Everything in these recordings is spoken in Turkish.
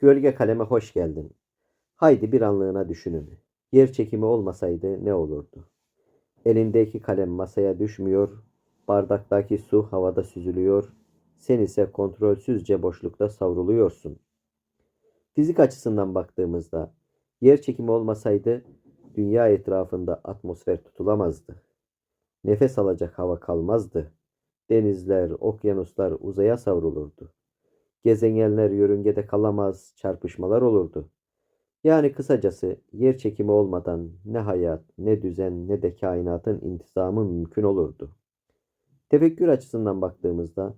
Gölge kaleme hoş geldin. Haydi bir anlığına düşünün. Yer çekimi olmasaydı ne olurdu? Elindeki kalem masaya düşmüyor, bardaktaki su havada süzülüyor, sen ise kontrolsüzce boşlukta savruluyorsun. Fizik açısından baktığımızda yer çekimi olmasaydı dünya etrafında atmosfer tutulamazdı. Nefes alacak hava kalmazdı. Denizler, okyanuslar uzaya savrulurdu. Gezegenler yörüngede kalamaz, çarpışmalar olurdu. Yani kısacası yer çekimi olmadan ne hayat, ne düzen, ne de kainatın intizamı mümkün olurdu. Tefekkür açısından baktığımızda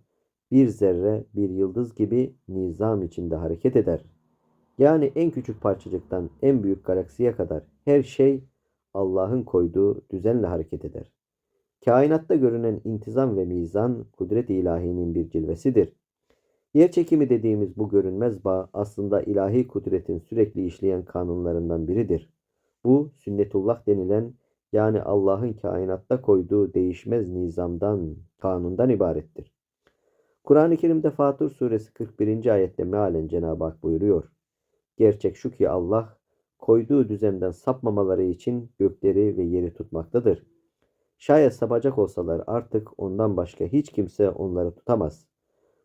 bir zerre bir yıldız gibi nizam içinde hareket eder. Yani en küçük parçacıktan en büyük galaksiye kadar her şey Allah'ın koyduğu düzenle hareket eder. Kainatta görünen intizam ve mizan kudret ilahinin bir cilvesidir. Yer çekimi dediğimiz bu görünmez bağ aslında ilahi kudretin sürekli işleyen kanunlarından biridir. Bu sünnetullah denilen yani Allah'ın kainatta koyduğu değişmez nizamdan, kanundan ibarettir. Kur'an-ı Kerim'de Fatır suresi 41. ayette mealen Cenab-ı Hak buyuruyor. Gerçek şu ki Allah koyduğu düzenden sapmamaları için gökleri ve yeri tutmaktadır. Şayet sapacak olsalar artık ondan başka hiç kimse onları tutamaz.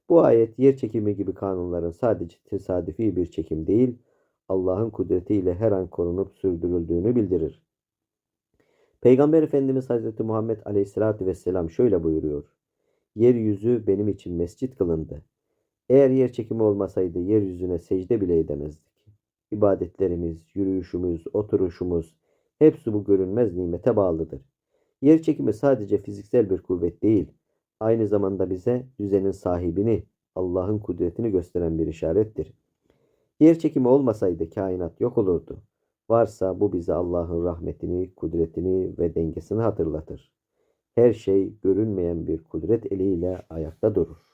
Bu ayet yer çekimi gibi kanunların sadece tesadüfi bir çekim değil, Allah'ın kudretiyle her an korunup sürdürüldüğünü bildirir. Peygamber Efendimiz Hazreti Muhammed Aleyhisselatü Vesselam şöyle buyuruyor. Yeryüzü benim için mescit kılındı. Eğer yer çekimi olmasaydı yeryüzüne secde bile edemezdik. İbadetlerimiz, yürüyüşümüz, oturuşumuz hepsi bu görünmez nimete bağlıdır. Yer çekimi sadece fiziksel bir kuvvet değil, aynı zamanda bize düzenin sahibini, Allah'ın kudretini gösteren bir işarettir. Yer çekimi olmasaydı kainat yok olurdu. Varsa bu bize Allah'ın rahmetini, kudretini ve dengesini hatırlatır. Her şey görünmeyen bir kudret eliyle ayakta durur.